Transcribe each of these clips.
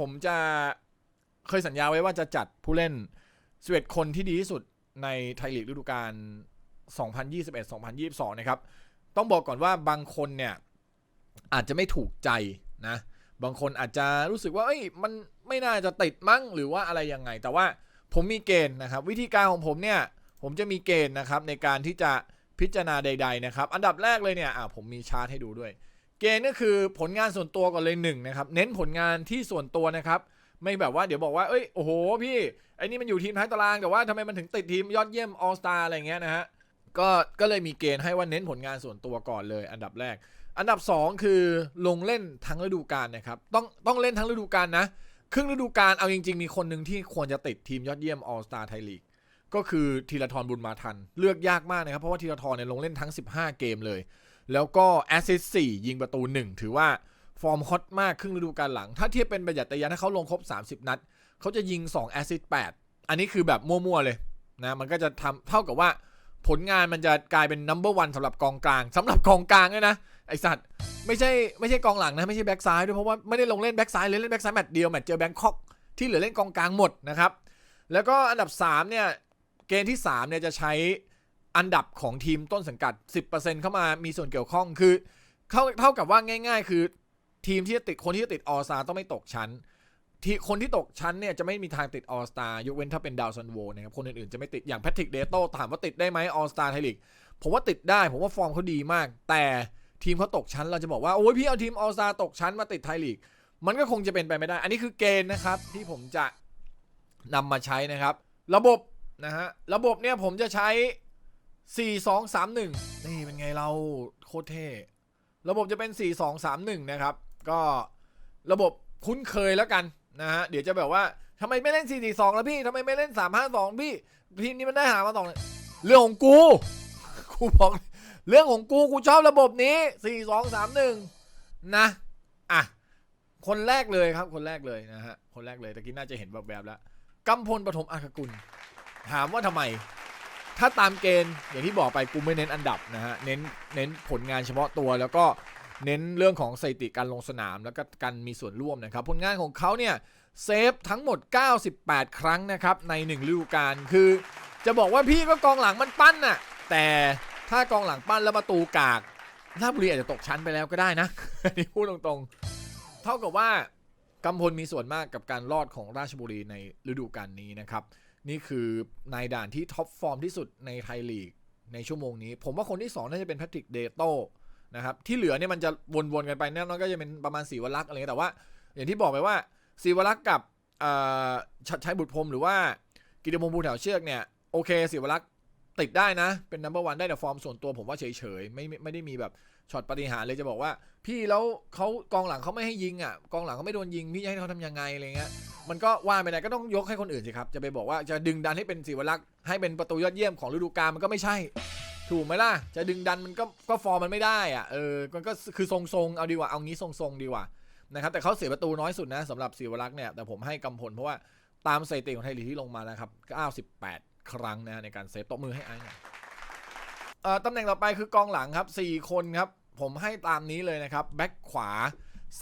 ผมจะเคยสัญญาไว้ว่าจะจัดผู้เล่น11คนที่ดีที่สุดในไทยลีกฤดูกาล 2021-2022 นะครับ ต้องบอกก่อนว่าบางคนเนี่ยอาจจะไม่ถูกใจนะ บางคนอาจจะรู้สึกว่าเอ้ยมันไม่น่าจะติดมั้งหรือว่าอะไรยังไง แต่ว่าผมมีเกณฑ์นะครับ วิธีการของผมเนี่ย ผมจะมีเกณฑ์นะครับในการที่จะพิจารณาใด ๆ นะครับ อันดับแรกเลยเนี่ยอะผมมีชาร์ตให้ดูด้วย เกณฑ์ก็คือผลงานส่วนตัวก่อนเลยหนึ่งนะครับ เน้นผลงานที่ส่วนตัวนะครับ ไม่แบบว่าเดี๋ยวบอกว่า เอ้ย โอ้โห พี่ ไอ้นี่มันอยู่ทีมท้ายตาราง แต่ว่าทำไมมันถึงติดทีมยอดเยี่ยมออสตาอะไรเงี้ยนะฮะ ก็ ก็เลยมีเกณฑ์ให้ว่าเน้นผลงานส่วนตัวก่อนเลย อันดับแรก อันดับ 2 คือลงเล่นทั้งฤดูกาลนะครับ ต้อง ต้องเล่นทั้งฤดูกาลนะ ครึ่งฤดูกาล เอาจริง ๆ มีคนหนึ่งที่ควรจะติดทีมยอดเยี่ยมออสตาไทยลีก ก็คือธีรทรบุญมาทัน เลือกยากมากนะครับ เพราะว่าธีรทรเนี่ยลงเล่นทั้ง 15 เกมเลย แล้วก็แอสซิสต์4ยิงประตู 1 ถือว่าฟอร์มฮอตมากครึ่งฤดูกาลหลัง ถ้าเทียบเป็นประหยัดแต่ยันถ้าเขาลงครบ 30 นัด เขาจะยิง2แอสซิสต์8อันนี้คือแบบมั่วๆเลยนะมันก็จะทำเท่ากับว่าผลงานมันจะกลายเป็นนัมเบอร์วันสำหรับกองกลางสำหรับกองกลางด้วยนะไอสัตว์ไม่ใช่ไม่ใช่กองหลังนะไม่ใช่แบ็กซ้ายด้วยเพราะว่าไม่ได้ลงเล่นแบ็กซ้ายเลยเล่นแบ็กซ้ายแมตช์เดียวแมตช์เจอแบงคอกที่เหลือเล่นกองกลางหมดนะครับแล้วก็อันดับ3เนี่ยเกณฑ์ที่3เนี่ยจะใช้ อันดับของทีมต้นสังกัด 10%เข้ามามีส่วนเกี่ยวข้องคือเท่าเท่ากับว่าง่าย ๆ คือทีมที่จะติดคนที่จะติดออสตาต้องไม่ตกชั้น ที่คนที่ตกชั้นเนี่ยจะไม่มีทางติดออสตายกเว้นถ้าเป็นดาวซันโวนะครับคนอื่นๆจะไม่ติดอย่างแพทริกเดโต้ถามว่าติดได้ไหมออสตาไทยลีกผมว่าติดได้ ผมว่าฟอร์มเขาดีมาก แต่ทีมเขาตกชั้นเราจะบอกว่าโอ้ยพี่เอาทีมออสตาตกชั้นมาติดไทยลีกมันก็คงจะเป็นไปไม่ได้ อันนี้คือเกณฑ์นะครับที่ผมจะนำมาใช้นะครับ ระบบนะฮะระบบเนี่ยผมจะใช้ 4 2 3 1นี่เป็นไงเราโคตรเท่ระบบจะเป็น4 2 3 1นะครับ ก็ระบบคุ้นเคยแล้วกันนะฮะเดี๋ยวจะแบบว่าทำไมไม่เล่น 4 4 2 แล้วพี่ทำไมไม่เล่น 3 5 2 พี่ทีมนี้มันได้หามาสองเลยเรื่องของกูกูบอกเรื่องของกูกูชอบระบบนี้ 4 2 3 1 นะอะคนแรกเลยครับคนแรกเลยนะฮะคนแรกเลยตะกี้น่าจะเห็นแบบแบบแล้วกำพลปฐมอาคกุล ถามว่าทำไม ถ้าตามเกณฑ์อย่างที่บอกไปกูไม่เน้นอันดับนะฮะเน้นเน้นผลงานเฉพาะตัวแล้วก็เน้นเรื่องของสถิติการลงสนาม แล้วก็การมีส่วนร่วมนะครับ ผลงานของเขาเนี่ยเซฟทั้งหมด 98 ครั้งนะครับใน1ฤดูกาลคือ จะบอกว่าพี่ก็กองหลังมันปั้นน่ะแต่ถ้ากองหลังปั้นแล้วประตูกากราชบุรีอาจจะตกชั้นไปแล้วก็ได้นะนนี้พูดตรงๆ เท่ากับว่ากำพลมีส่วนมากกับการรอดของราชบุรีในฤดูกาลนี้นะครับ นี่คือนายด่านที่ท็อปฟอร์มที่สุดในไทยลีกในชั่วโมงนี้ ผมว่าคนที่ 2 น่าจะเป็นแพทริกเดโต้นะครับ ที่เหลือเนี่ยมันจะวนๆกันไปแน่นอนก็จะเป็นประมาณสีวลักษ์อะไรเงี้ยแต่ว่า อย่างที่บอกไปว่าสีวลักษ์กับชัดชัยบุตรพรมหรือว่ากิติพงศ์ภูแถวเชือกเนี่ยโอเคสีวลักษ์ติดได้นะ เป็นนัมเบอร์วันได้แต่ฟอร์มส่วนตัวผมว่าเฉยๆไม่ไม่ได้มีแบบ ช็อตปฏิหารเลยจะบอกว่า พี่แล้วเขากองหลังเขาไม่ให้ยิงอะกองหลังเขาไม่โดนยิงพี่จะให้เขาทำยังไงอะไรเงี้ยมันก็ว่าไม่ได้ก็ต้องยกให้คนอื่นสิครับจะไปบอกว่าจะดึงดันให้เป็นศิวลักษ์ให้เป็นประตูยอดเยี่ยมของฤดูกาลมันก็ไม่ใช่ ถูกไหมล่ะ จะดึงดันมันก็ก็ฟอร์มมันไม่ได้อะเออมันก็คือทรงๆเอาดีกว่าเอางี้ทรงๆดีกว่านะครับแต่เขาเสียประตูน้อยสุดนะสำหรับศิวลักษ์เนี่ยแต่ผมให้กำพลเพราะว่าตามสถิติของไทยลีกที่ลงมาแล้วครับ98 ครั้งนะในการเซฟตบมือให้ไอ้หน่อยตำแหน่งต่อไปคือกองหลังครับสี่คนครับ ผมให้ตามนี้เลยนะครับ แบ็คขวา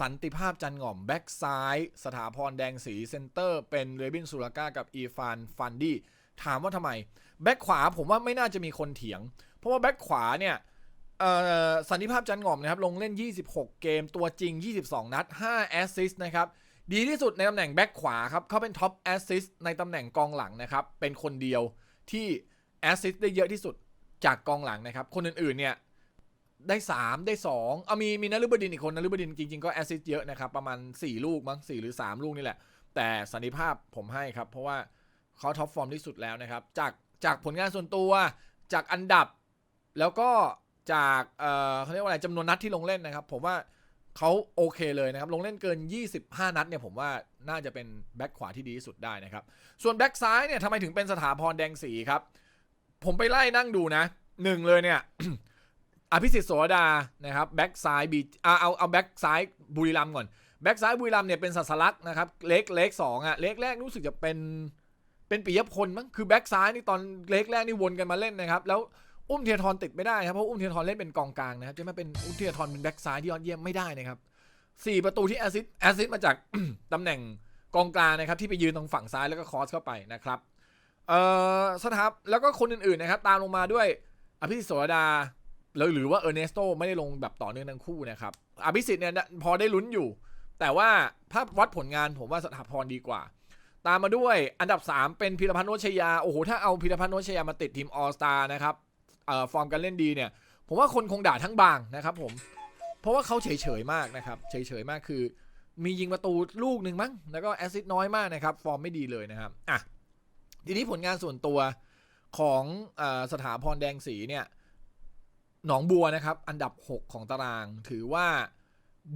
สันติภาพจันหง่อม แบ็กซ้าย สถาพรแดงสีเซนเตอร์ เป็นเรบินสุรากากับอีฟานฟันดี้ถามว่าทำไม แบ็กขวาผมว่าไม่น่าจะมีคนเถียง เพราะว่าแบ็กขวาเนี่ยสันติภาพจันหง่อมนะครับลงเล่น 26 เกมตัวจริง 22 นัด 5 แอสซิสต์นะครับดีที่สุดในตำแหน่งแบ็กขวาครับเขาเป็นท็อปแอสซิสต์ในตำแหน่งกองหลังนะครับเป็นคนเดียวที่แอสซิสต์ได้เยอะที่สุดจากกองหลังนะครับคนอื่นๆเนี่ย ได้ 3 ได้2เอามีมีนฤบดินอีกคนนฤบดินจริงๆก็แอสซิสต์เยอะนะครับประมาณ 4 ลูกมั้ง4หรือ 3 ลูกนี่แหละ แต่สันนิภาพผมให้ครับ เพราะว่าเขาท็อปฟอร์มที่สุดแล้วนะครับ จากจากผลงานส่วนตัวจากอันดับ แล้วก็จากเอ่อเขาเรียกว่าอะไรจำนวนนัดที่ลงเล่นนะครับ ผมว่าเขาโอเคเลยนะครับ ลงเล่นเกิน 25 นัดเนี่ยผมว่าน่าจะเป็นแบ็คขวาที่ดีที่สุดได้นะครับ ส่วนแบ็คซ้ายเนี่ยทำไมถึงเป็นสถาพรแดงสีครับ ผมไปไล่นั่งดูนะหนึ่งเลยเนี่ย อภิสิทธิ์โสดานะครับแบ็กซ้ายบีเอาเอาเอาแบ็กซ้ายบุรีรัมย์ก่อนแบ็กซ้ายบุรีรัมย์เนี่ยเป็นสัสลักนะครับเล็กเล็กสองอะเล็กแรกรู้สึกจะเป็นเป็นปิยพลมั้งคือแบ็กซ้ายนี่ตอนเล็กแรกนี่วนกันมาเล่นนะครับแล้วอุ้มเทียทรติดไม่ได้ครับเพราะอุ้มเทียทรเล่นเป็นกองกลางนะครับจะมาเป็นอุ้มเทียทรเป็นแบ็กซ้ายที่ยอดเยี่ยมไม่ได้นะครับ4ประตูที่แอซิสแอซิสมาจากตำแหน่งกองกลางนะครับที่ไปยืนตรงฝั่งซ้ายแล้วก็คอสเข้าไปนะครับเอ่อสทับแล้วก็คนอื่นๆนะครับตามลงมาด้วยอภิสิทธิ์โสดา แล้วหรือว่าเออร์เนสโตไม่ได้ลงแบบต่อเนื่องทั้งคู่นะครับอภิสิทธิ์เนี่ยพอได้ลุ้นอยู่ แต่ว่าถ้าวัดผลงานผมว่าสถาพรดีกว่า ตามมาด้วยอันดับ 3 เป็นพิรพันธ์โนชยา โอ้โห ถ้าเอาพิรพันธ์โนชยามาติดทีมออสตานะครับเอ่อฟอร์มการเล่นดีเนี่ย ผมว่าคนคงด่าทั้งบางนะครับผม เพราะว่าเขาเฉยๆมากนะครับ เฉยๆมากคือ มียิงประตูลูกหนึ่งมั้ง แล้วก็แอสซิสต์น้อยมากนะครับ ฟอร์มไม่ดีเลยนะครับ อะ ทีนี้ผลงานส่วนตัวของอสถาพรแดงสีเนี่ย หนองบัวนะครับ อันดับ 6 ของตาราง ถือว่า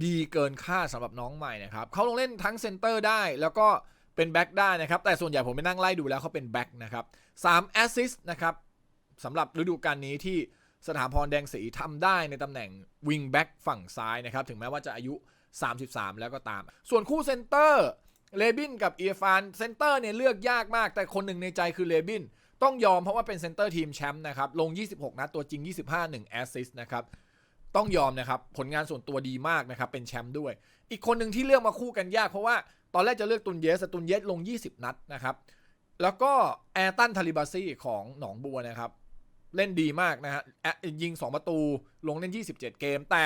ดีเกินค่าสำหรับน้องใหม่นะครับเขาลงเล่นทั้งเซนเตอร์ได้แล้วก็เป็นแบ็กได้นะครับ แต่ส่วนใหญ่ผมไปนั่งไล่ดูแล้วเขาเป็นแบ็กนะครับ3แอสซิสต์นะครับสำหรับฤดูกาลนี้ที่สถาพรแดงสีทำได้ในตำแหน่งวิงแบ็กฝั่งซ้ายนะครับ ถึงแม้ว่าจะอายุ 33 แล้วก็ตาม ส่วนคู่เซนเตอร์เลบินกับเอียฟานเซนเตอร์เนี่ยเลือกยากมาก แต่คนหนึ่งในใจคือเลบิน ต้องยอมเพราะว่าเป็นเซนเตอร์ทีมแชมป์นะครับ ลง 26 นัดตัวจริง 25 1แอสซิสต์นะครับ ต้องยอมนะครับ ผลงานส่วนตัวดีมากนะครับ เป็นแชมป์ด้วย อีกคนหนึ่งที่เลือกมาคู่กันยากเพราะว่าตอนแรกจะเลือกตุนเยสตุนเยสลง 20 นัดนะครับ แล้วก็แอร์ตันทาริบาซีของหนองบัวนะครับ เล่นดีมากนะฮะยิง 2 ประตูลงเล่น 27 เกม แต่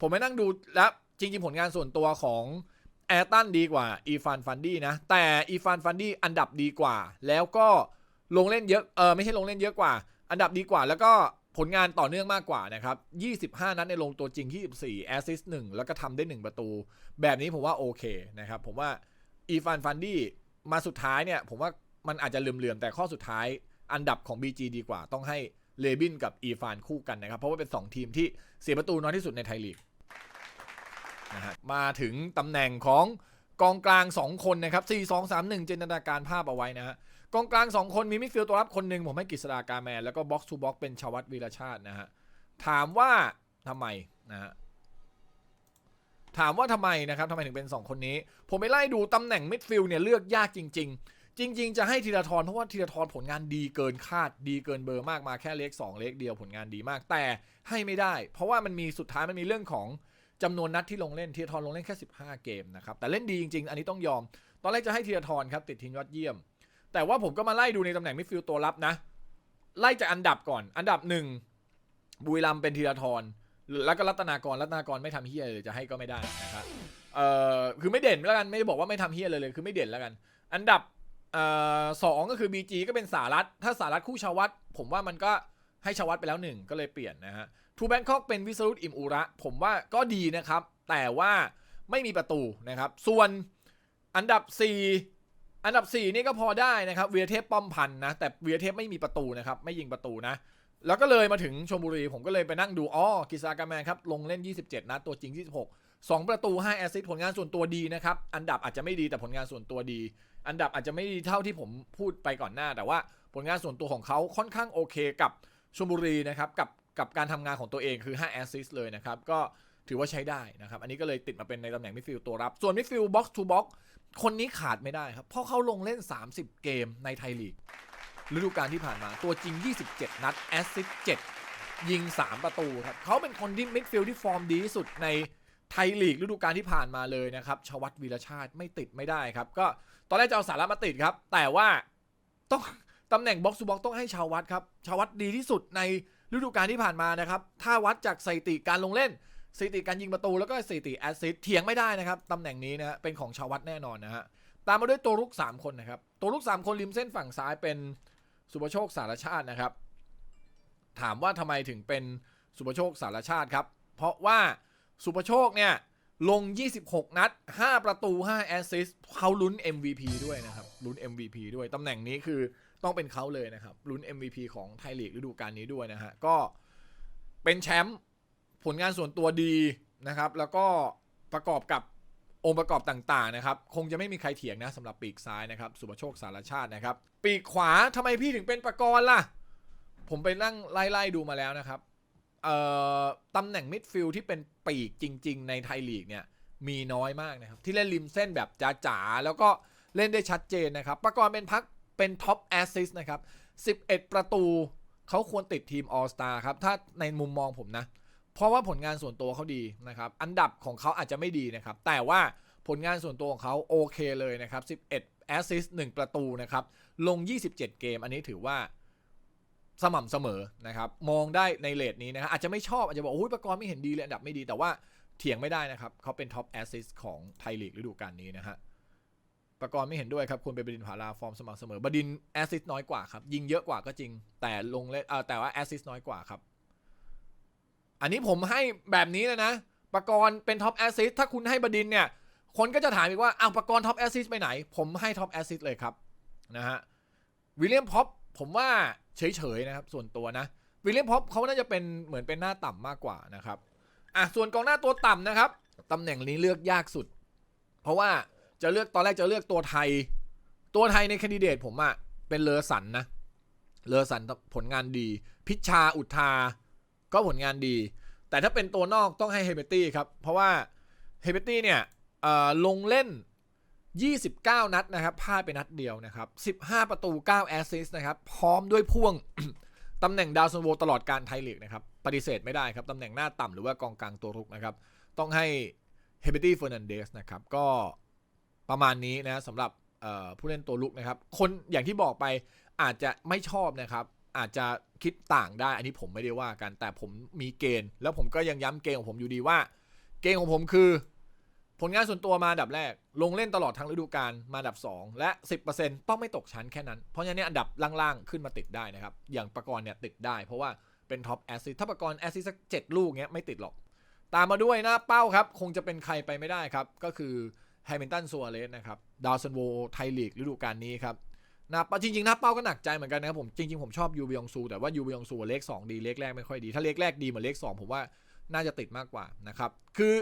ผมไปนั่งดูแล้วจริงๆ ผลงานส่วนตัวของแอร์ตันดีกว่าอีฟานฟันดี้นะ แต่อีฟานฟันดี้อันดับดีกว่า แล้วก็ ลงเล่นเยอะเออไม่ใช่ลงเล่นเยอะกว่า อันดับดีกว่า แล้วก็ผลงานต่อเนื่องมากกว่านะครับ 25 นัดในลงตัวจริง 24แอสซิสต์1แล้วก็ทำได้ 1 ประตู แบบนี้ผมว่าโอเคนะครับ ผมว่าอีฟานฟันดี้มาสุดท้ายเนี่ย ผมว่ามันอาจจะเหลื่อมๆ แต่ข้อสุดท้ายอันดับของ BG ดีกว่า ต้องให้เลบินกับอีฟานคู่กันนะครับ เพราะว่าเป็น 2 ทีมที่เสียประตูน้อยที่สุดในไทยลีกนะฮะมาถึงตำแหน่งของ กองกลาง 2 คนนะครับ 4 2 3 1 จินตนาการภาพเอาไว้นะฮะ กองกลาง 2 คนมีมิดฟิลด์ตัวรับคนหนึ่งผมให้กฤษดากาแมน แล้วก็บ็อกซ์ทูบ็อกเป็นชวัตวีรชาตินะฮะ ถามว่าทำไมนะฮะ ถามว่าทำไมนะครับทำไมถึงเป็น 2 คนนี้ ผมไปไล่ดูตำแหน่งมิดฟิลด์เนี่ยเลือกยากจริง ๆ จริง ๆ จะให้ธีรทรเพราะว่าธีรทรผลงานดีเกินคาดดีเกินเบอร์มากมาแค่เลข2เลขเดียวผลงานดีมากแต่ให้ไม่ได้ เพราะว่ามันมีสุดท้ายมันมีเรื่องของ จำนวนนัดที่ลงเล่นธีรทรลงเล่นแค่ 15 เกมนะครับ แต่เล่นดีจริง ๆ อันนี้ต้องยอม ตอนแรกจะให้ธีรทรครับติดทีมยอดเยี่ยม แต่ว่าผมก็มาไล่ดูในตำแหน่งมิดฟิลด์ตัวรับนะ ไล่จากอันดับก่อน อันดับหนึ่งบุรีรัมเป็นธีรทรแล้วก็รัตนากรรัตนากรไม่ทำเฮียเลยจะให้ก็ไม่ได้นะครับเอ่อคือไม่เด่นแล้วกันไม่ได้บอกว่าไม่ทำเฮียเลยเลยคือไม่เด่นแล้วกัน อันดับเอ่อสองก็คือ BG ก็เป็นสารัตถ้าสารัตคู่ชาวัตผมว่ามันก็ให้ชาวัตไปแล้วหนึ่งก็เลยเปลี่ยนนะฮะ ทูแบงคอกเป็นวิสรุตอิมอุระ ผมว่าก็ดีนะครับ แต่ว่าไม่มีประตูนะครับ ส่วนอันดับ 4 อันดับ 4 นี่ก็พอได้นะครับเวียเทพป้อมพันธ์นะ แต่เวียเทพไม่มีประตูนะครับ ไม่ยิงประตูนะ แล้วก็เลยมาถึงชมบุรี ผมก็เลยไปนั่งดูอ๋อกิซากาแมนครับลงเล่น 27นัดตัวจริง 26 2 ประตู 5 แอสซิสต์ผลงานส่วนตัวดีนะครับ อันดับอาจจะไม่ดีแต่ผลงานส่วนตัวดี อันดับอาจจะไม่ดีเท่าที่ผมพูดไปก่อนหน้า แต่ว่าผลงานส่วนตัวของเขาค่อนข้างโอเคกับชมบุรีนะครับกับ กับการทำงานของตัวเองคือ 5 แอสซิสเลยนะครับ ก็ถือว่าใช้ได้นะครับ อันนี้ก็เลยติดมาเป็นในตำแหน่งมิดฟิลด์ตัวรับ ส่วนมิดฟิลด์บ็อกซ์ทูบ็อกซ์คนนี้ขาดไม่ได้ครับ เพราะเขาลงเล่น 30 เกมในไทยลีกฤดูกาลที่ผ่านมาตัวจริง 27 นัดแอสซิส7ยิง 3 ประตูครับเขาเป็นคนที่มิดฟิลด์ที่ฟอร์มดีที่สุดในไทยลีกฤดูกาลที่ผ่านมาเลยนะครับชวัตวีรชาติไม่ติดไม่ได้ครับ ก็ตอนแรกจะเอาสาระมาติดครับ แต่ว่าต้องตำแหน่งบ็อกซ์ o บ็อกต้องให้ชาวัดครับชาววัดดีที่สุดใน ฤดูกาลที่ผ่านมานะครับ ถ้าวัดจากสถิติการลงเล่นสถิติการยิงประตูแล้วก็สถิติแอสซิสต์เถียงไม่ได้นะครับตำแหน่งนี้นะฮะเป็นของชาววัดแน่นอนนะฮะตามมาด้วยตัวรุก 3 คนนะครับ ตัวรุก 3 คนริมเส้นฝั่งซ้ายเป็นสุภโชคสารชาตินะครับ ถามว่าทำไมถึงเป็นสุภโชคสารชาติครับ เพราะว่าสุภโชคเนี่ยลง 26 นัด 5 ประตู 5 แอสซิสต์เขาลุ้น MVP ด้วยนะครับ ลุ้น MVP ด้วย ตำแหน่งนี้คือ ต้องเป็นเขาเลยนะครับลุ้น MVP ของไทยลีกฤดูกาลนี้ด้วยนะฮะก็เป็นแชมป์ผลงานส่วนตัวดีนะครับ แล้วก็ประกอบกับองค์ประกอบต่างๆนะครับ คงจะไม่มีใครเถียงนะสำหรับปีกซ้ายนะครับ สุภโชคสารชาตินะครับ ปีกขวาทำไมพี่ถึงเป็นประกรณ์ล่ะ ผมไปนั่งไล่ๆดูมาแล้วนะครับตำแหน่งมิดฟิลด์ที่เป็นปีกจริง ๆ ในไทยลีกเนี่ยมีน้อยมากนะครับ ที่เล่นริมเส้นแบบจ๋าๆแล้วก็เล่นได้ชัดเจนนะครับ ประกรณ์เป็นพัก เป็นท็อปแอสซิสต์นะครับ 11 ประตูเขาควรติดทีมออสตาครับ ถ้าในมุมมองผมนะ เพราะว่าผลงานส่วนตัวเขาดีนะครับ อันดับของเขาอาจจะไม่ดีนะครับ แต่ว่าผลงานส่วนตัวของเขาโอเคเลยนะครับ 11แอสซิสต์1ประตูนะครับ ลง 27 เกม อันนี้ถือว่าสม่ำเสมอนะครับ มองได้ในเลทนี้นะครับอาจจะไม่ชอบอาจจะบอกโอ้ยประกรณ์ไม่เห็นดีเลยอันดับไม่ดี แต่ว่าเถียงไม่ได้นะครับเขาเป็นท็อปแอสซิสต์ของไทยลีกฤดูกาลนี้นะฮะ ประกรณ์ไม่เห็นด้วยครับควรเป็นบดินผาลาฟอร์มสม่ำเสมอบดินแอสซิสต์น้อยกว่าครับ ยิงเยอะกว่าก็จริง แต่ลงเล่นแต่ว่าแอสซิสต์น้อยกว่าครับ อันนี้ผมให้แบบนี้เลยนะประกรณ์เป็นท็อปแอสซิสต์ถ้าคุณให้บดินเนี่ย คนก็จะถามอีกว่าอ้าวประกรณ์ท็อปแอสซิสต์ไปไหน ผมให้ท็อปแอสซิสต์เลยครับนะฮะวิลเลียมพ็อปผมว่าเฉยๆนะครับ ส่วนตัวนะวิลเลียมพ็อปเขาน่าจะเป็นเหมือนเป็นหน้าต่ำมากกว่านะครับอะส่วนกองหน้าตัวต่ำนะครับตำแหน่งนี้เลือกยากสุด เพราะว่า จะเลือกตอนแรกจะเลือกตัวไทย ตัวไทยในคนดิเดตผมอะเป็นเลอสันนะ เลอสันผลงานดี พิชชาอุทา ก็ผลงานดี แต่ถ้าเป็นตัวนอกต้องให้เฮเบตี้ครับ เพราะว่าเฮเบตี้เนี่ยเอ่อลงเล่น 29 นัดนะครับพลาดไปนัดเดียวนะครับ 15 ประตู 9 แอสซิสต์นะครับ พร้อมด้วยพ่วงตำแหน่งดาวซันโวตลอดการไทยลีกนะครับ ปฏิเสธไม่ได้ครับ ตำแหน่งหน้าต่ำหรือว่ากองกลางตัวรุกนะครับ ต้องให้เฮเบตี้เฟอร์นันเดสนะครับ ก็ ประมาณนี้นะสำหรับผู้เล่นตัวลุกนะครับ คนอย่างที่บอกไปอาจจะไม่ชอบนะครับ อาจจะคิดต่างได้ อันนี้ผมไม่ได้ว่ากัน แต่ผมมีเกณฑ์ แล้วผมก็ยังย้ำเกณฑ์ของผมอยู่ดีว่า เกณฑ์ของผมคือ ผลงานส่วนตัวมาอันดับแรก ลงเล่นตลอดทั้งฤดูกาลมาอันดับ 2 และ 10%ต้องไม่ตกชั้นแค่นั้น เพราะฉะนั้นเนยอันดับล่างๆขึ้นมาติดได้นะครับ อย่างประกรณ์เนี่ยติดได้ เพราะว่าเป็นท็อปแอสซิสถ้าประกรณ์แอสซิสสักเจ็ดลูกเงี้ยไม่ติดหรอก ตามมาด้วยหน้าเป้าครับ คงจะเป็นใครไปไม่ได้ครับ ก็คือ แฮมิลตันซัวเรสนะครับดาวซันโวไทยลีกฤดูกาลนี้ครับน้าเป้าจริงๆน้าเป้าก็หนักใจเหมือนกันนะครับผมจริงๆผมชอบยูบยองซูแต่ว่ายูบยองซูเลข2ดีเลขแรกไม่ค่อยดี ถ้าเลขแรกดีเหมือนเลข2ผมว่าน่าจะติดมากกว่านะครับคือ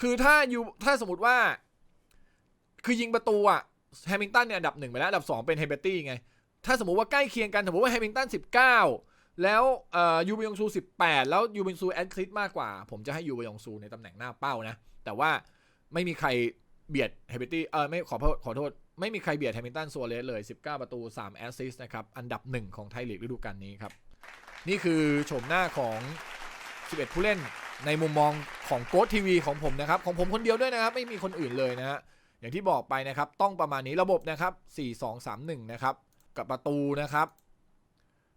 คือถ้ายูถ้าสมมติว่า คือยิงประตูอะแฮมิลตันเนี่ยอันดับหนึ่งไปแล้วอันดับสองเป็นเฮเบตี้ไง ถ้าสมมติว่าใกล้เคียงกันสมมติว่าแฮมิลตันสิบเก้าแล้วยูบยองซูสิบแปดแล้วยูบยองซูแอดคลิสมากกว่า ผมจะให้ยูบยองซูในตำแหน่งหน้าเป้านะแต่ว่าไม่มีใคร เบียดเฮเบตี้เออไม่ขอโทษขอโทษ ไม่มีใครเบียดแฮมิลตันซัวเรสเลย 19 ประตู 3 แอสซิสต์นะครับ อันดับหนึ่งของไทยลีกฤดูกาลนี้ครับ นี่คือโฉมหน้าของ 11 ผู้เล่นในมุมมองของโกดทีวีของผมนะครับ ของผมคนเดียวด้วยนะครับ ไม่มีคนอื่นเลยนะฮะอย่างที่บอกไปนะครับ ต้องประมาณนี้ระบบนะครับ 4 2 3 1 นะครับ กับประตูนะครับ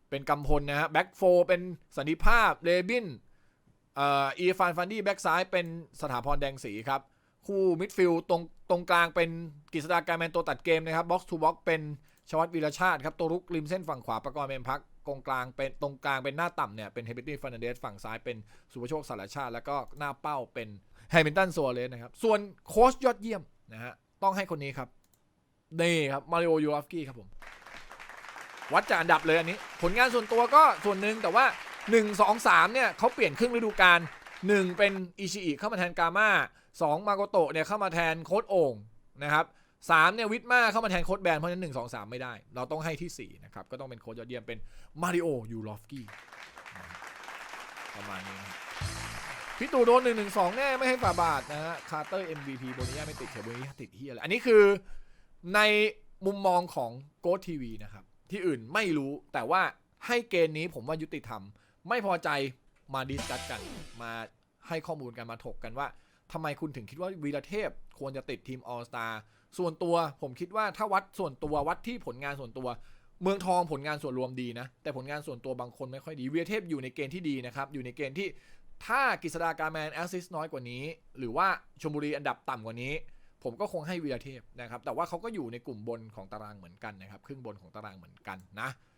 เป็นกำพลนะฮะแบ็กโฟเป็นสันติภาพเลบินเอ่ออีฟานฟันดี้แบ็กซ้ายเป็นสถาพรแดงสีครับ คู่มิดฟิลด์ตรงตรงกลางเป็นกฤษฎาการแมนตัวตัดเกมนะครับบ็อกซ์ทูบ็อกเป็นชวัตวีรชาติครับตัวรุกริมเส้นฝั่งขวาประกอบเป็นพักตรงกลางเป็นตรงกลางเป็นหน้าต่ำเนี่ยเป็นเฮเบตี้ฟันเดสฝั่งซ้ายเป็นสุภโชคสารชาติ แล้วก็หน้าเป้าเป็นแฮมิลตันซัวเรสนะครับ ส่วนโค้ชยอดเยี่ยมนะฮะต้องให้คนนี้ครับนี่ครับมาริโอยูรอฟกี้ครับผม วัดจากอันดับเลยอันนี้ ผลงานส่วนตัวก็ส่วนหนึ่งแต่ว่า 1 2 3เนี่ยเขาเปลี่ยนครึ่งฤดูกาล1เป็นอิชิอิเข้ามาแทนกาม่า 2มาโกโตะเนี่ยเข้ามาแทนโค้ดโอ่งนะครับ3เนี่ยวิทมาเข้ามาแทนโค้ดแบนเพราะฉะนั้น1 2 3ไม่ได้ เราต้องให้ที่4นะครับก็ต้องเป็นโค้ดยอดเยี่ยมเป็นมาริโอยูรอฟกี้ประมาณนี้พี่ตู่โดน1 1 2แน่ไม่ให้ฝ่าบาทนะฮะคาร์เตอร์ MVP โบนิยาไม่ติดเฉยโบนิยาติดเฮียอะไรอันนี้คือในมุมมองของโกดทีวีนะครับ ที่อื่นไม่รู้แต่ว่าให้เกณฑ์นี้ผมว่ายุติธรรม ไม่พอใจมาดิสคัสกันมาให้ข้อมูลกันมาถกกันว่า ทำไมคุณถึงคิดว่าวีรเทพควรจะติดทีมออสตาส่วนตัวผมคิดว่าถ้าวัดส่วนตัววัดที่ผลงานส่วนตัว เมืองทองผลงานส่วนรวมดีนะ แต่ผลงานส่วนตัวบางคนไม่ค่อยดีวีรเทพอยู่ในเกณฑ์ที่ดีนะครับ อยู่ในเกณฑ์ที่ถ้ากฤษฎาการแมนแอสซิสน้อยกว่านี้ หรือว่าชมบุรีอันดับต่ำกว่านี้ ผมก็คงให้วีรเทพนะครับ แต่ว่าเขาก็อยู่ในกลุ่มบนของตารางเหมือนกันนะครับ ครึ่งบนของตารางเหมือนกันนะ